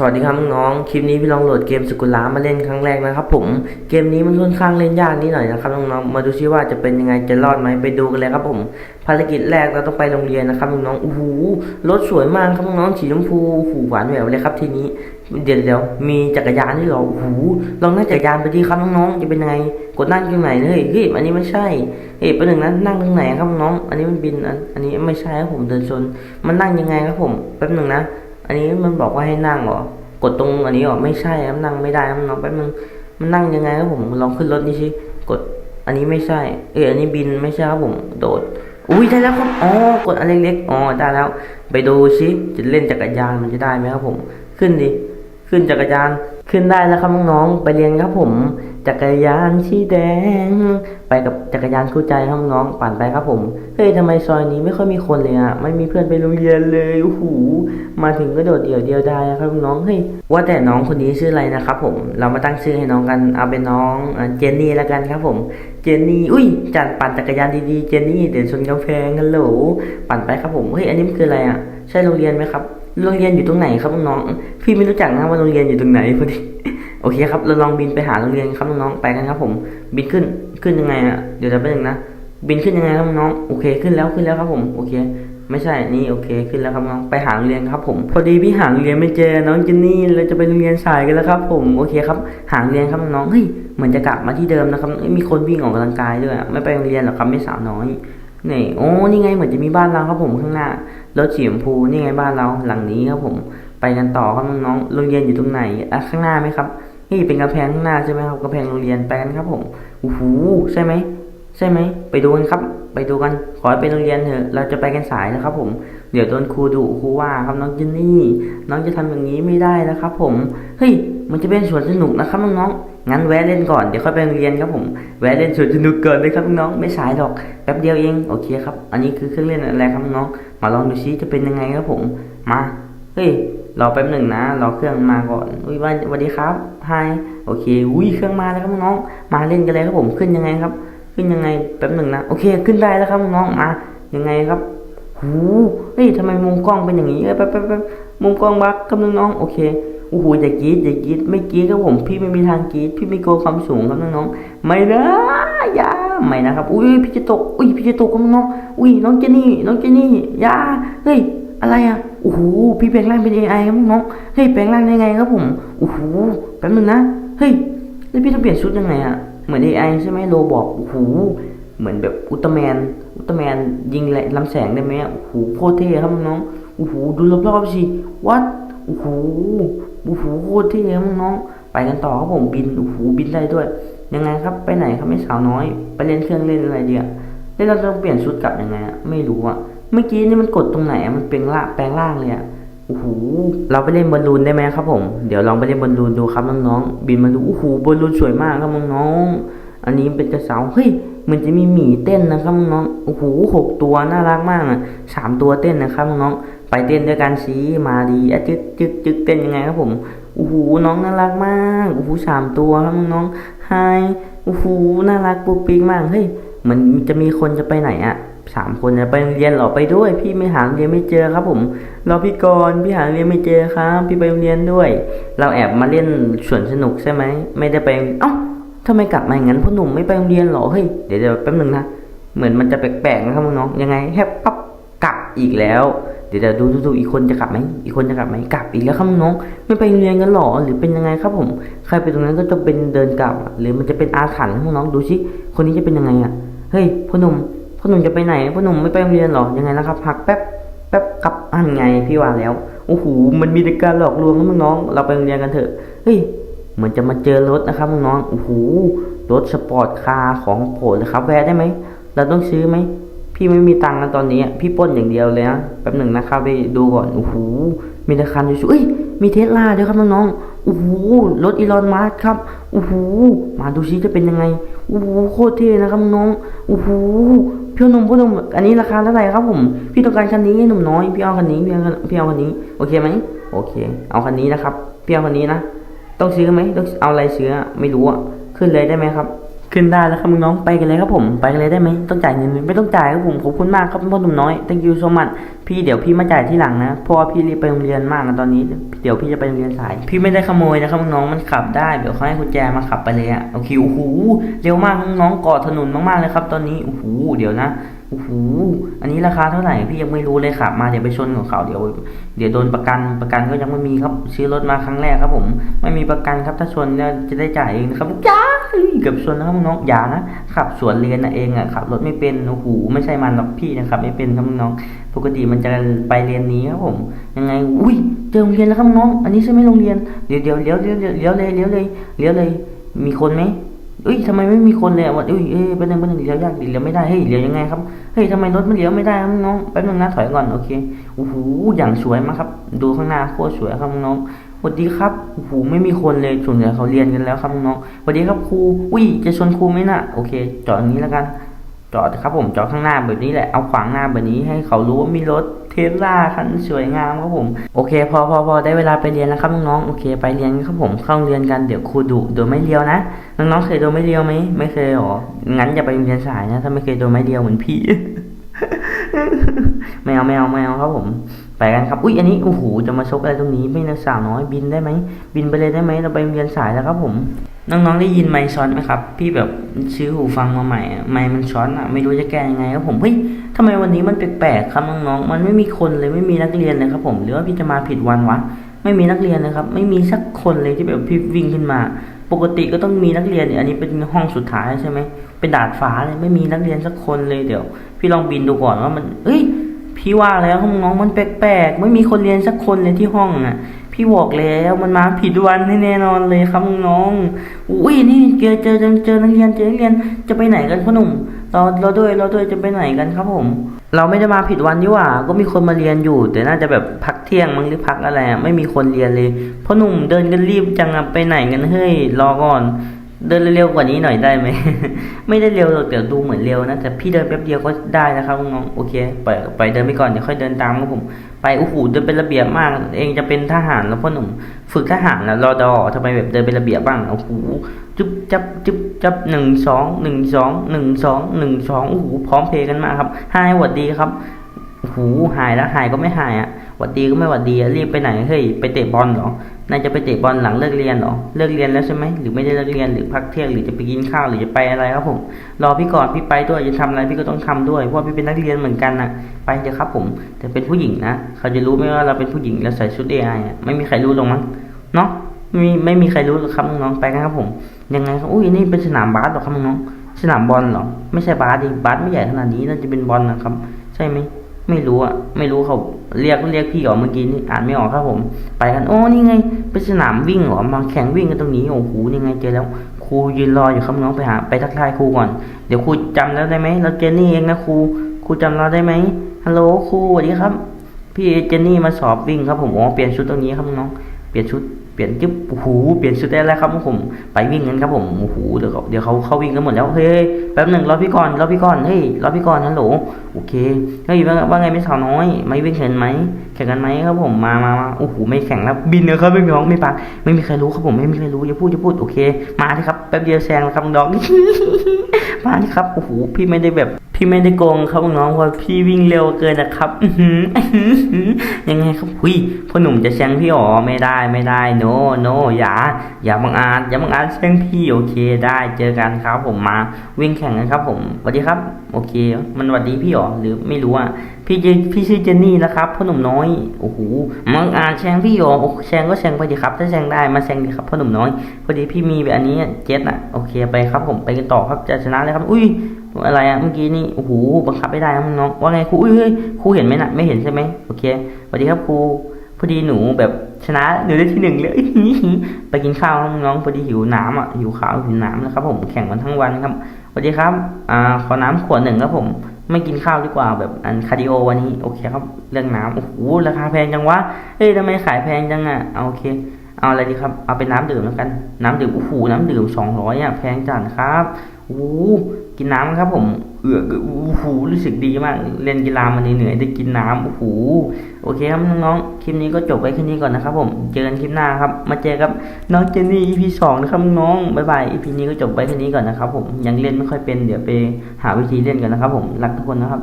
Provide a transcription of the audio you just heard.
สวัสดีครับน้องๆคลิปนี้พี่ลองโหลดเกมสกุลลามาเล่นครั้งแรกนะครับ ผมเกมนี้มันค่อนข้างเล่นยากนิดหน่อยนะครับน้องๆมาดูซิว่าจะเป็นยังไงจะรอดไหมไปดูกันเลยครับ ผมภารกิจแรกเราต้องไปโรงเรียนนะครับน้องๆโอ้โหรถสวยมากครับน้องๆสีชมพูโอ้โหูหวานแหววเลยครับทีนี้เดี๋ยวเดี๋ยวมีจักรยานด้วยเหรอโอ้โหลองนั่งจักรยานไปดีครับน้องๆจะเป็นยังไงกดนั่งตรงไหนเฮ้ยเฮ้ยอันนี้ไม่ใช่เฮ้ยประหนึ่งนะนั่งตรงไหนครับน้อง อันนี้มันบินอันอันนี้ไม่ใช่ครับผมเดินชนมันนั่งยังไงครับผมแป๊บหนึ่งนะ อันนี้มันบอกว่าให้นั่งเหรอ กดตรงอันนี้เหรอไม่ใช่ครับนั่งไม่ได้ครับน้องแป๊บนึงมันนั่งยังไงครับผมลองขึ้นรถนี่สิกดอันนี้ไม่ใช่ เอออันนี้บินไม่ใช่ครับผม โดด อุ้ยได้แล้วครับอ๋อกดอันเล็กๆอ๋อได้แล้ว ไปดูสิจะเล่นจักรยานมันจะได้ไหมครับผม ขึ้นดิขึ้นจักรยานขึ้นได้แล้วครับน้องๆไปเรียนครับผม จักรยานสีแดง ไปกับจักรยานคู่ใจครับน้องปั่นไปครับผมเฮ้ยทำไมซอยนี้ไม่ค่อยมีคนเลยอะไม่มีเพื่อนไปโรงเรียนเลยโอ้โหมาถึงก็โดดเดี่ยวเดียวได้ครับน้องเฮ้ยว่าแต่น้องคนนี้ชื่ออะไรนะครับผมเรามาตั้งชื่อให้น้องกันเอาเป็นน้องเจนนี่แล้วกันครับผมเจนนี่อุ้ยจัดปั่นจักรยานดีๆเจนนี่เดี๋ยวชนกำแพงฮัลโหลปั่นไปครับผมเฮ้ยอันนี้มันคืออะไรอะใช่โรงเรียนไหมครับโรงเรียนอยู่ตรงไหนครับน้อง พี่ไม่รู้จักนะว่าโรงเรียนอยู่ตรงไหนพอดี โอเคครับเราลองบินไปหาโรงเรียนครับน้องๆไปกันครับ ผมบินขึ้นขึ้นยังไงอะเดี๋ยวจะไปหนึ่งนะบินขึ้นยังไงครับน้องโอเคขึ้นแล้วขึ้นแล้วครับผมโอเค ไม่ใช่นี่โอเคขึ้นแล้วครับน้องไปหาโรงเรียนครับ ผม พอดีพี่หาโรงเรียนไม่เจอน้องเจนนี่เราจะไปโรงเรียนสายกันแล้วครับ ผมโอเคครับหาโรงเรียนครับน้องเฮ้ยเหมือนจะกลับมาที่เดิมนะครับมีคนวิ่งออกกำลังกายด้วยไม่ไปโรงเรียนหรอกครับไม่สาวน้อยนี่โอ้นี่ไงเหมือนจะมีบ้านเราครับผมข้างหน้ารถสีชมพูนี่ไงบ้านเราหลังนี้ครับผม ไปกันต่อครับน้องๆโรงเรียนอยู่ตรงไหนข้างหน้าไหมครับ นี่เป็นกำแพงข้างหน้าใช่ไหมครับกำแพงโรงเรียนไปกันครับผมโอ้โหใช่ไหมใช่ไหมไปดูกันครับ ไปดูกันขอให้เป็นโรงเรียนเถอะเราจะไปกันสายนะครับ ผม เดี๋ยวโดนครูดุครูว่าครับน้องเจนนี่ น้องจะทำอย่างนี้ไม่ได้นะครับ ผมเฮ้ยมันจะเป็นสวนสนุกนะครับน้องๆงั้นแวะเล่นก่อนเดี๋ยวค่อยไปโรงเรียนครับผมแวะเล่นสวนสนุกก่อนเลยครับน้องไม่สายหรอกแป๊บเดียวเองโอเคครับ อันนี้คือเครื่องเล่นอะไรครับน้องมาลองดูซิจะเป็นยังไงครับผมมาเฮ้ย รอแป๊บหนึ่งนะรอเครื่องมาก่อนอุ้ยวันสวัสดีครับไฮโอเคอุ้ยเครื่องมาแล้วครับน้องมาเล่นกันเลยครับผมขึ้นยังไงครับ ขึ้นยังไงแป๊บหนึ่งนะโอเคขึ้นได้แล้วครับน้องมายังไงครับหูเฮ้ยทำไมมุมกล้องเป็นอย่างนี้เอ้ยแป๊บแป๊บแป๊บมุมกล้องบักครับน้องโอเคโอ้โหอย่ากรีดอย่ากรีดไม่กรีดครับผมพี่ไม่มีทางกรีดพี่ไม่กลัวความสูงครับน้องๆไม่นะอย่าไม่นะครับอุ้ยพี่จะตกอุ้ยพี่จะตกครับน้องอุ้ยน้องเจนี่น้องเจนี่อย่าเฮ้ยอะไรอะ โอ้โหพี่แปลงร่างเป็น AI ครับน้องเฮ้ยแปลงร่างได้ไงครับผมโอ้โหแป๊บนึงนะเฮ้ยแล้วพี่ต้องเปลี่ยนชุดยังไงอะเหมือน AI ใช่ไหมโรบอกโอ้โหเหมือนแบบอุลตร้าแมนอุลตร้าแมนยิงแหลำแสงได้ไหมอะโอ้โหโคตรเท่ครับน้องโอ้โหดูรอบๆสิวัดโอ้โหโอ้โหโคตรเท่ครับน้องไปกันต่อครับผมบินโอ้โหบินได้ด้วย ยังไงครับไปไหนครับไม่สาวน้อย ไปเล่นเครื่องเล่นอะไรเดียวแล้วเราต้องเปลี่ยนชุดกลับยังไงอะไม่รู้อะ เมื่อกี้นี่มันกดตรงไหนมันเป็นล่างแปลงร่างเลยอะโอ้โหเราไปเล่นบอลลูนได้ไหมครับผม เดี๋ยวลองไปเล่นบอลลูนดูครับน้องๆบินมาดูโอ้โหบอลลูนสวยมากครับน้องๆอันนี้เป็นกระเสาเฮ้ยมันจะมีหมีเต้นนะครับน้องๆโอ้โหหกตัวน่ารักมากอะสามตัวเต้นนะครับน้องๆไปเต้นด้วยกันสิมาดีอะจึ๊กจึ๊กจึ๊กเต้นยังไงครับผมโอ้โหน้องน่ารักมากโอ้โหสามตัวครับน้องๆไฮโอ้โหน่ารักปุ๊กปิ๊กมากเฮ้ยเหมือนจะมีคนจะไปไหนอะ สามคนจะไปโรงเรียนหรอไปด้วย พี่ไม่หาโรงเรียนไม่เจอครับ ผมรอพี่ก่อนพี่หาโรงเรียนไม่เจอครับ พี่ไปโรงเรียนด้วย เราแอบมาเล่นสวนสนุกใช่ไหมไม่ได้ไปเอ้าทำไมกลับมาอย่างนั้นพ่อหนุ่มไม่ไปโรงเรียนหรอเฮ้ยเดี๋ยวเดี๋ยวแป๊บนึงนะเหมือนมันจะแปลกๆนะครับน้องยังไงแฮปปั๊บกลับอีกแล้ว เดี๋ยวเดี๋ยวดูดูดูอีกคนจะกลับไหมอีกคนจะกลับไหมกลับอีกแล้วครับน้อง ไม่ไปเรียนกันหรอหรือเป็นยังไงครับผม ใครไปตรงนั้นก็จะเป็นเดินกลับ หรือมันจะเป็นอาถรรพ์ครับน้องดูสิคนนี้จะเป็นยังไงอะเฮ้ยพ่อหนุ่ม พ่อหนุ่มจะไปไหนพ่อหนุ่มไม่ไปโรงเรียนหรอยังไงนะครับพักแป๊บแป๊บกลับอันไงพี่ว่าแล้วโอ้โหมันมีแต่การหลอกลวงครับน้อง เราไปโรงเรียนกันเถอะเฮ้ยเหมือนจะมาเจอรถนะครับมึงน้องโอ้โหรถสปอร์ตคาร์ของโปรดเลยครับแวะได้ไหมเราต้องซื้อไหมพี่ไม่มีตังค์นะตอนนี้ พี่ป้นอย่างเดียวเลยนะแป๊บหนึ่งนะครับไปดูก่อนโอ้โหมีแต่คันสวยๆเอ้ยมีเทสลาด้วยครับน้องๆโอ้โหรถอีลอนมัสก์ครับโอ้โหมาดูซิจะเป็นยังไงโอ้โหโคตรเท่นะครับน้องโอ้โห พี่หนุ่มพี่หนุ่มอันนี้ราคาเท่าไหร่ครับผม พี่ต้องการคันนี้หนุ่มน้อย พี่เอาคันนี้พี่เอาพี่เอาคันนี้ โอเคไหมโอเค เอาคันนี้นะครับพี่เอาคันนี้นะ ต้องซื้อไหมต้องเอาอะไรซื้อไม่รู้อะ ขึ้นเลยได้ไหมครับ ขึ้นได้แล้วครับน้องไปกันเลยครับผมไปกันเลยได้ไหมต้องจ่ายเงินไหมไม่ต้องจ่ายครับผมขอบคุณมากครับพ่อหนุ่มน้อย thank you so much พี่เดี๋ยวพี่มาจ่ายที่หลังนะเพราะว่าพี่รีบไปโรงเรียนมากนะตอนนี้ เดี๋ยวพี่จะไปโรงเรียนสาย พี่ไม่ได้ขโมยนะครับน้องมันขับได้เดี๋ยวเขาให้กุญแจมาขับไปเลยอะโอเคโอ้โหเร็วมากน้องเกอดถนนมากๆเลยครับ ตอนนี้โอ้โหเดี๋ยวนะ โอ้โหอันนี้ราคาเท่าไหร่พี่ยังไม่รู้เลยขับมาเดี๋ยวไปชนของเขาเดี๋ยว เดี๋ยวโดนประกันประกันก็ยังไม่มีครับซื้อรถมาครั้งแรกครับ ผม ไม่มีประกันครับ ถ้าชนจะได้จ่ายเองนะครับจ้าเฮ้ยเกือบชนนะครับน้องอย่านะขับสวนเลนนะเองอะขับรถไม่เป็นโอ้โหไม่ใช่มันหรอกพี่นะครับ ไม่เป็นครับน้อง ปกติมันจะไปเรียนนี้ครับผม ยังไงอุ้ยเจอโรงเรียนแล้วครับน้อง อันนี้ใช่ไหมโรงเรียนเดี๋ยวเดี๋ยวเลี้ยวเลี้ยวเลี้ยวเลยเลี้ยวเลยเลี้ยวเลย มีคนไหม เอ้ยทำไมไม่มีคนเลยอะวะเอ้ยเอ้ยเป็นหนึ่งเป็นหนึ่งเลี้ยวยากดิเลี้ยวไม่ได้เฮ้ยเลี้ยวยังไงครับเฮ้ยทำไมรถมันเลี้ยวไม่ได้ครับน้องแป๊บนึงนะถอยก่อนโอเคโอ้โหอย่างสวยมากครับ ดูข้างหน้าโคตรสวยครับน้องสวัสดีครับโอ้โหไม่มีคนเลยส่วนใหญ่เขาเรียนกันแล้วครับน้องสวัสดีครับครูอุ้ยจะชวนครูไหมน่ะโอเคจอดอย่างนี้แล้วกัน จอดครับผมจอดข้างหน้าแบบนี้แหละเอาขวางหน้าแบบนี้ให้เขารู้ว่ามีรถเทสลาคันสวยงามครับผม โอเค พอพอพอได้เวลาไปเรียนแล้วครับน้องๆโอเค ไปเรียนครับผมเข้าเรียนกันเดี๋ยวครูดุโดยไม่เลียวนะน้องๆเคยโดนไม่เลียวไหมไม่เคยหรองั้นอย่าไปเรียนสายนะถ้าไม่เคยโดนไม่เลียวเหมือนพี่ไม่เอาไม่เอาไม่เอาครับผม ไปกันครับ อุ้ยอันนี้โอ้โหจะมาชกอะไรตรงนี้ไม่นักสาวน้อยบินได้ไหมบินไปเลยได้ไหมเราไปเรียนสายแล้วครับผมน้องๆได้ยินไมค์ช็อตไหมครับพี่แบบซื้อหูฟังมาใหม่ไมค์มันช็อตอะไม่รู้จะแก้ยังไงครับผมเฮ้ยทำไมวันนี้มันแปลกๆครับน้องๆมันไม่มีคนเลยไม่มีนักเรียนเลยครับผมหรือว่าพี่จะมาผิดวันวะไม่มีนักเรียนเลยครับ ไม่มีสักคนเลยที่แบบพี่วิ่งขึ้นมา ปกติก็ต้องมีนักเรียนเนี่ยอันนี้เป็นห้องสุดท้ายใช่ไหมเป็นดาดฟ้าเลยไม่มีนักเรียนสักคนเลยเดี๋ยว พี่ลองบินดูก่อนว่ามันเอ้ย พี่ว่าแล้วครับน้องมันแปลกๆ ไม่มีคนเรียนสักคนเลยที่ห้องอะ พี่บอกแล้วมันมาผิดวันแน่นอนเลยครับน้อง อุ้ยนี่เจอเจอเจอเจอนักเรียนเจอนักเรียนจะไปไหนกันพ่อหนุ่มเราเราด้วยเราด้วยจะไปไหนกันครับผม เราไม่ได้มาผิดวันนี่หว่า ก็มีคนมาเรียนอยู่ แต่น่าจะแบบพักเที่ยงมั้งหรือพักอะไรไม่มีคนเรียนเลยพ่อหนุ่มเดินกันรีบจังไปไหนกันเฮ้ยรอก่อน เดินเร็วๆกว่านี้หน่อยได้ไหม ไม่ได้เร็วหรอกแต่ดูเหมือนเร็วนะแต่พี่เดินแป๊บเดียวก็ได้นะครับน้องโอเคไปไปเดินไปก่อนเดี๋ยวค่อยเดินตามครับผม ไปโอ้โหเดินเป็นระเบียบมาก เองจะเป็นทหารแล้วพ่อหนุ่มฝึกทหารนะรอดอทำไมแบบเดินเป็นระเบียบบ้างโอ้โหจุ๊บจับจุ๊บจับหนึ่งสองหนึ่งสองหนึ่งสองหนึ่งสองโอ้โหพร้อมเพย์กันมากครับไฮหวัดดีครับโอ้โหหายแล้วหายก็ไม่หายอะ หวัดดีก็ไม่หวัดดีรีบไปไหนเฮ้ยไปเตะบอลเหรอนายจะไปเตะบอลหลังเลิกเรียนเหรอเลิกเรียนแล้วใช่ไหมหรือไม่ได้เลิกเรียนหรือพักเที่ยงหรือจะไปกินข้าวหรือจะไปอะไรครับผมรอพี่ก่อนพี่ไปด้วยจะทำอะไรพี่ก็ต้องทำด้วยเพราะพี่เป็นนักเรียนเหมือนกันนะไปเถอะครับผมแต่เป็นผู้หญิงนะเขาจะรู้ไหมว่าเราเป็นผู้หญิงแล้วใส่ชุดเอไอะไม่มีใครรู้หรอกมั้งเนาะไม่มีไม่มีใครรู้หรอกครับน้องไปกันครับผม ยังไงครับอุ้ยนี่เป็นสนามบาสหรอครับน้องสนามบอลหรอไม่ใช่บาสดิบาสไม่ใหญ่ขนาดนี้น่าจะเป็นบอลนะครับ ใช่ไหมไม่รู้อะไม่รู้เขา เรียกเรียกพี่ออกเมื่อกี้นี่อ่านไม่ออกครับผม ไปกันโอ้นี่ไงเป็นสนามวิ่งเหรอมาแข่งวิ่งกันตรงนี้โอ้โหนี่ไงเจอแล้วครูยืนรออยู่ครับน้องไปหาไปทักทายครูก่อน เดี๋ยวครูจำแล้วได้ไหมเราเจนนี่เองนะครูครูจำเราได้ไหมฮัลโหลครูสวัสดีครับ พี่เจนนี่มาสอบวิ่งครับผมอ๋อเปลี่ยนชุดตรงนี้ครับน้อง เปลี่ยนชุด ปลี่ยนจึ๊บโอ้โหเปลี่ยนชุดได้แล้วครับผมไปวิ่งกันครับผมโอ้โหเดี๋ยวเขาเดี๋ยวเขาเขาวิ่งกันหมดแล้วเฮ้ยแป๊บหนึ่งรอพี่ก่อนรอพี่ก่อนเฮ้ยรอพี่ก่อนฮัลโหลโอเคเฮ้ยว่าว่าไงไม่สาวน้อย ไม่วิ่งเห็นไหมแข่งกันไหมครับผมมามามาโอ้โหไม่แข่งแล้วบินเลยครับไม่มีน้องไม่ปักไม่มีใครรู้ครับผมไม่มีใครรู้อย่าพูดอย่าพูดโอเค มาที่ครับแป๊บเดียวแซงแล้วครับน้องมาที่ครับโอ้โหพี่ไม่ได้แบบ พี่ไม่ได้โกงครับน้องเพราะพี่วิ่งเร็วเกินนะครับยังไงครับหุยพ่อหนุ่มจะแซงพี่อ๋อไม่ได้ไม่ได้ โนโนอย่าอย่าบังอาจอย่าบังอาจแซงพี่โอเคได้เจอกันครับ ผมมาวิ่งแข่งกันครับ ผมสวัสดีครับ โอเค มันสวัสดีพี่อ๋อหรือไม่รู้อะพี่เจพี่ชื่อเจนนี่นะครับพ่อหนุ่มน้อยโอ้โหบังอาจแซงพี่อ๋อโอ้แซงก็แซงไปดีครับ ถ้าแซงได้มาแซงดีครับพ่อหนุ่มน้อยพอดีพี่มีแบบอันนี้เจ็ตอะโอเคไปครับ ผมไปกันต่อครับจะชนะเลยครับ อุ้ย อะไรอะเมื่อกี้นี่โอ้โหบังคับไม่ได้ครับน้องว่าไงครูอุ้ยเฮ้ยครูเห็นไหมนะไม่เห็นใช่ไหมโอเคสวัสดีครับครูพอดีหนูแบบชนะหนูได้ที่หนึ่งเลยไปกินข้าวครับน้องพอดีหิวน้ำอะหิวข้าวหิวน้ำนะครับ ผมแข่งกันทั้งวันครับสวัสดีครับอ่าขอน้ำขวดหนึ่งครับผมไม่กินข้าวดีกว่าแบบอันคาร์ดิโอวันนี้โอเคครับเรื่องน้ำโอ้โหราคาแพงจังวะเฮ้ยทำไมขายแพงจังอะเอาโอเค เอาอะไรดีครับเอาเป็นน้ำดื่มแล้วกัน น้ำดื่มโอ้โหน้ำดื่มสองร้อยอะแพงจัดครับ โอ้กินน้ำครับผม เอือกโอ้โหรู้สึกดีมาก เล่นกีฬามันเหนื่อยได้กินน้ำโอ้โหโอเคครับน้องๆคลิปนี้ก็จบไว้แค่นี้ก่อนนะครับ ผมเจอกันคลิปหน้าครับ มาเจอกับน้องเจนนี่ EP สองนะครับน้องบ๊ายบาย EP นี้ก็จบไว้แค่นี้ก่อนนะครับ ผมยังเล่นไม่ค่อยเป็นเดี๋ยวไปหาวิธีเล่นกันนะครับ ผมรักทุกคนนะครับ